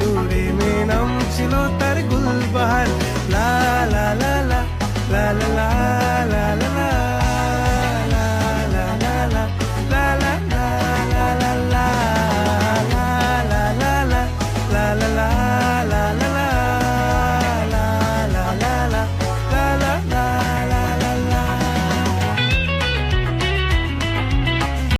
দূরে মে নাম ছিল তার গুলবাহার।